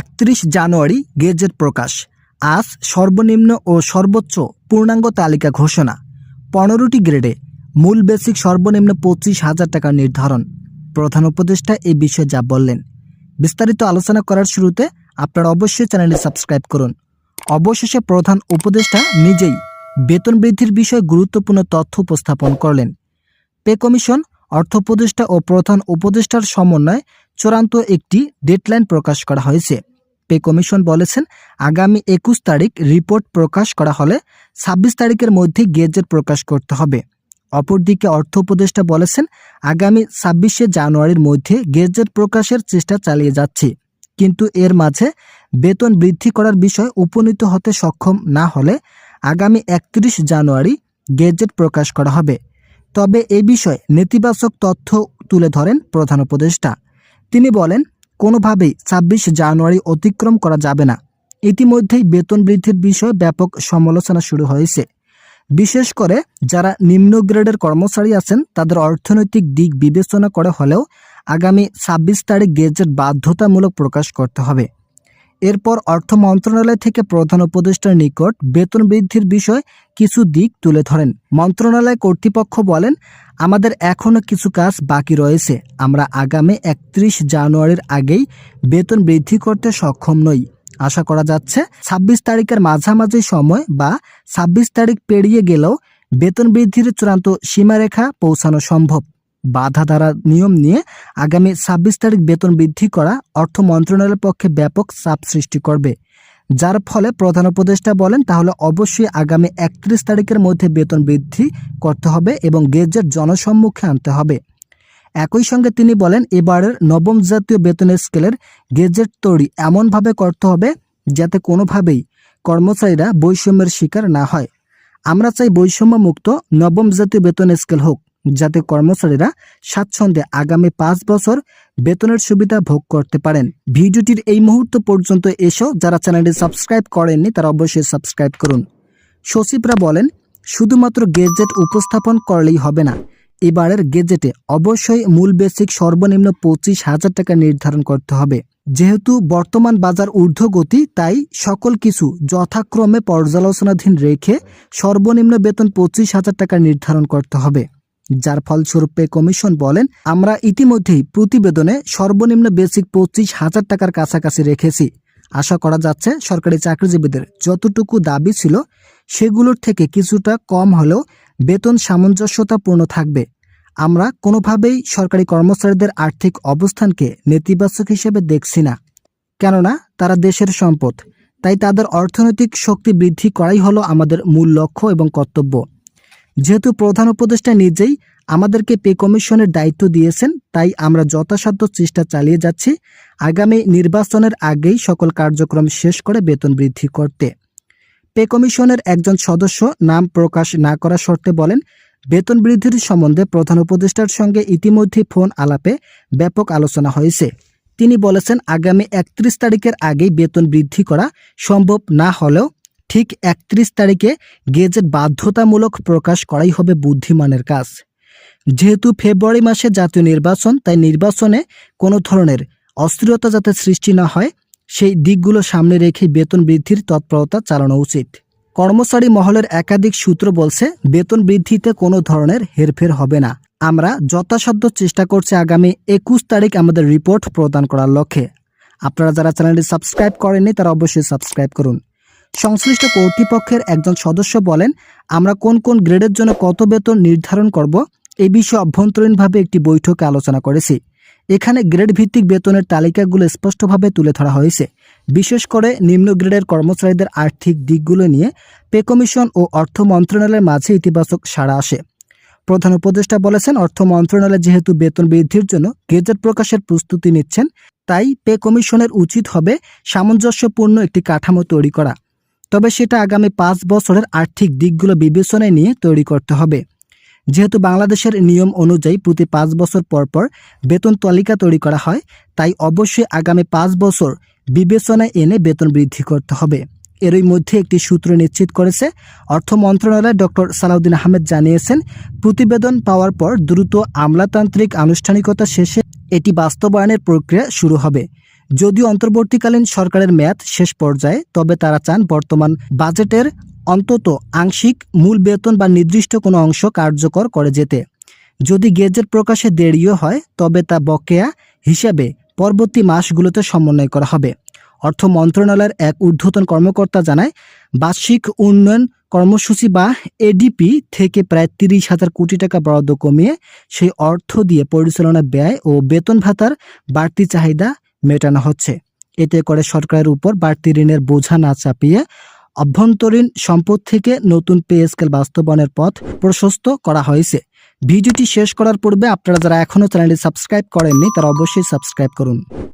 একত্রিশ জানুয়ারি গেজেট প্রকাশ। আজ সর্বনিম্ন ও সর্বোচ্চ পূর্ণাঙ্গ তালিকা ঘোষণা। পনেরোটি গ্রেডে মূল বেসিক সর্বনিম্ন পঁচিশ হাজার টাকা নির্ধারণ। প্রধান উপদেষ্টা এই বিষয়ে যা বললেন। বিস্তারিত আলোচনা করার শুরুতে আপনারা অবশ্যই চ্যানেলটি সাবস্ক্রাইব করুন। অবশেষে প্রধান উপদেষ্টা নিজেই বেতন বৃদ্ধির বিষয়ে গুরুত্বপূর্ণ তথ্য উপস্থাপন করলেন। পে কমিশন অর্থ উপদেষ্টা ও প্রধান উপদেষ্টার সমন্বয়ে চূড়ান্ত একটি ডেডলাইন প্রকাশ করা হয়েছে। পে কমিশন বলেছেন, আগামী একুশ তারিখ রিপোর্ট প্রকাশ করা হলে ছাব্বিশ তারিখের মধ্যে গেজেট প্রকাশ করতে হবে। অপরদিকে অর্থ উপদেষ্টা বলেছেন, আগামী ছাব্বিশে জানুয়ারির মধ্যে গেজেট প্রকাশের চেষ্টা চালিয়ে যাচ্ছে। কিন্তু এর মাঝে বেতন বৃদ্ধি করার বিষয় উপনীত হতে সক্ষম না হলে আগামী একত্রিশ জানুয়ারি গেজেট প্রকাশ করা হবে। তবে এ বিষয়ে নেতিবাচক তথ্য তুলে ধরেন প্রধান উপদেষ্টা। তিনি বলেন কোনোভাবেই ছাব্বিশ জানুয়ারি অতিক্রম করা যাবে না। ইতিমধ্যেই বেতন বৃদ্ধির বিষয়ে ব্যাপক সমালোচনা শুরু হয়েছে। বিশেষ করে যারা নিম্ন গ্রেডের কর্মচারী আছেন, তাদের অর্থনৈতিক দিক বিবেচনা করে হলেও আগামী ছাব্বিশ তারিখ গেজেট বাধ্যতামূলক প্রকাশ করতে হবে। এরপর অর্থ মন্ত্রণালয় থেকে প্রধান উপদেষ্টার নিকট বেতন বৃদ্ধির বিষয় কিছু দিক তুলে ধরেন। মন্ত্রণালয় কর্তৃপক্ষ বলেন, আমাদের এখনও কিছু কাজ বাকি রয়েছে। আমরা আগামী একত্রিশ জানুয়ারির আগেই বেতন বৃদ্ধি করতে সক্ষম নই। আশা করা যাচ্ছে, ছাব্বিশ তারিখের মাঝামাঝি সময় বা ছাব্বিশ তারিখ পেরিয়ে গেলেও বেতন বৃদ্ধির চূড়ান্ত সীমারেখা পৌঁছানো সম্ভব। বাধা দ্বারা নিয়ম নিয়ে আগামী ছাব্বিশ তারিখ বেতন বৃদ্ধি করা অর্থ মন্ত্রণালয়ের পক্ষে ব্যাপক চাপ সৃষ্টি করবে। যার ফলে প্রধান উপদেষ্টা বলেন, তাহলে অবশ্যই আগামী একত্রিশ তারিখের মধ্যে বেতন বৃদ্ধি করতে হবে এবং গেজেট জনসম্মুখে আনতে হবে। একই সঙ্গে তিনি বলেন, এবারের নবম জাতীয় বেতন স্কেলের গেজেট তৈরি এমনভাবে করতে হবে যাতে কোনোভাবেই কর্মচারীরা বৈষম্যের শিকার না হয়। আমরা চাই বৈষম্য মুক্ত নবম জাতীয় বেতন স্কেল হোক। যাতে কর্মচারীরা স্বাচ্ছন্দ্যে আগামী পাঁচ বছর বেতনের সুবিধা ভোগ করতে পারেন। ভিডিওটির এই মুহূর্ত পর্যন্ত এসো, যারা চ্যানেলটি সাবস্ক্রাইব করেননি, তারা অবশ্যই সাবস্ক্রাইব করুন। সচিবরা বলেন, শুধুমাত্র গেজেট উপস্থাপন করলেই হবে না, এবারের গেজেটে অবশ্যই মূল বেসিক সর্বনিম্ন পঁচিশ হাজার টাকা নির্ধারণ করতে হবে। যেহেতু বর্তমান বাজার ঊর্ধ্বগতি, তাই সকল কিছু যথাক্রমে পর্যালোচনাধীন রেখে সর্বনিম্ন বেতন পঁচিশ হাজার টাকা নির্ধারণ করতে হবে। যার ফলস্বরূপ কমিশন বলেন, আমরা ইতিমধ্যেই প্রতিবেদনে সর্বনিম্ন বেসিক পঁচিশ হাজার টাকার কাছাকাছি রেখেছি। আশা করা যাচ্ছে সরকারি চাকরিজীবীদের যতটুকু দাবি ছিল, সেগুলোর থেকে কিছুটা কম হলেও বেতন সামঞ্জস্যতাপূর্ণ থাকবে। আমরা কোনোভাবেই সরকারি কর্মচারীদের আর্থিক অবস্থানকে নেতিবাচক হিসেবে দেখছি না। কেননা, তারা দেশের সম্পদ, তাই তাদের অর্থনৈতিক শক্তি বৃদ্ধি করাই হলো আমাদের মূল লক্ষ্য এবং কর্তব্য। যেহেতু প্রধান উপদেষ্টা নিজেই আমাদেরকে পে কমিশনের দায়িত্ব দিয়েছেন, তাই আমরা যথাসাধ্য চেষ্টা চালিয়ে যাচ্ছি। আগামী নির্বাচনের আগেই সকল কার্যক্রম শেষ করে বেতন বৃদ্ধি করতে। পে কমিশনের একজন সদস্য নাম প্রকাশ না করা শর্তে বলেন, বেতন বৃদ্ধির সম্বন্ধে প্রধান উপদেষ্টার সঙ্গে ইতিমধ্যে ফোন আলাপে ব্যাপক আলোচনা হয়েছে। তিনি বলেছেন, আগামী একত্রিশ তারিখের আগেই বেতন বৃদ্ধি করা সম্ভব না হলেও ঠিক একত্রিশ তারিখে গেজেট বাধ্যতামূলক প্রকাশ করাই হবে বুদ্ধিমানের কাজ। যেহেতু ফেব্রুয়ারি মাসে জাতীয় নির্বাচন, তাই নির্বাচনে কোনো ধরনের অস্থিরতা যাতে সৃষ্টি না হয়, সেই দিকগুলো সামনে রেখে বেতন বৃদ্ধির তৎপরতা চালানো উচিত। কর্মচারী মহলের একাধিক সূত্র বলছে, বেতন বৃদ্ধিতে কোনো ধরনের হেরফের হবে না। আমরা যথাসাধ্য চেষ্টা করছি আগামী একুশ তারিখ আমাদের রিপোর্ট প্রদান করার লক্ষ্যে। আপনারা যারা চ্যানেলটি সাবস্ক্রাইব করেননি, তারা অবশ্যই সাবস্ক্রাইব করুন। সংশ্লিষ্ট কর্তৃপক্ষের একজন সদস্য বলেন, আমরা কোন কোন গ্রেডের জন্য কত বেতন নির্ধারণ করব এ বিষয়ে অভ্যন্তরীণভাবে একটি বৈঠকে আলোচনা করেছি। এখানে গ্রেড ভিত্তিক বেতনের তালিকাগুলো স্পষ্টভাবে তুলে ধরা হয়েছে। বিশেষ করে নিম্ন গ্রেডের কর্মচারীদের আর্থিক দিকগুলো নিয়ে পে কমিশন ও অর্থ মন্ত্রণালয়ের মাঝে ইতিবাচক সাড়া আসে। প্রধান উপদেষ্টা বলেছেন, অর্থ মন্ত্রণালয় যেহেতু বেতন বৃদ্ধির জন্য গেজেট প্রকাশের প্রস্তুতি নিচ্ছেন, তাই পে কমিশনের উচিত হবে সামঞ্জস্যপূর্ণ একটি কাঠামো তৈরি করা। তবে সেটা আগামী পাঁচ বছরের আর্থিক দিকগুলো বিবেচনায় নিয়ে তৈরি করতে হবে। যেহেতু বাংলাদেশের নিয়ম অনুযায়ী প্রতি পাঁচ বছর পর পর বেতন তালিকা তৈরি করা হয়, তাই অবশ্যই আগামী পাঁচ বছর বিবেচনায় এনে বেতন বৃদ্ধি করতে হবে। এরই মধ্যে একটি সূত্র নিশ্চিত করেছে, অর্থ মন্ত্রণালয় ডক্টর সালাউদ্দিন আহমেদ জানিয়েছেন, প্রতিবেদন পাওয়ার পর দ্রুত আমলাতান্ত্রিক আনুষ্ঠানিকতা শেষে এটি বাস্তবায়নের প্রক্রিয়া শুরু হবে। যদিও অন্তর্বর্তীকালীন সরকারের মেয়াদ শেষ পর্যায়ে, তবে তারা চান বর্তমান বাজেটের অন্তত আংশিক মূল বেতন বা নির্দিষ্ট কোনো অংশ কার্যকর করে যেতে। যদি গেজেট প্রকাশে দেরিও হয়, তবে তা বকেয়া হিসাবে পরবর্তী মাসগুলোতে সমন্বয় করা হবে, অর্থ মন্ত্রণালয়ের এক ঊর্ধ্বতন কর্মকর্তা জানায়। বার্ষিক উন্নয়ন কর্মসূচি বা এডিপি থেকে প্রায় তিরিশ হাজার কোটি টাকা বরাদ্দ কমিয়ে সেই অর্থ দিয়ে পরিচালনা ব্যয় ও বেতন ভাতার বাড়তি চাহিদা মেটানো হচ্ছে। এতে করে সরকারের উপর বাড়তি ঋণের বোঝা না চাপিয়ে অভ্যন্তরীণ সম্পদ থেকে নতুন পে স্কেল বাস্তবায়নের পথ প্রশস্ত করা হয়েছে। ভিডিওটি শেষ করার পূর্বে আপনারা যারা এখনও চ্যানেলটি সাবস্ক্রাইব করেননি, তারা অবশ্যই সাবস্ক্রাইব করুন।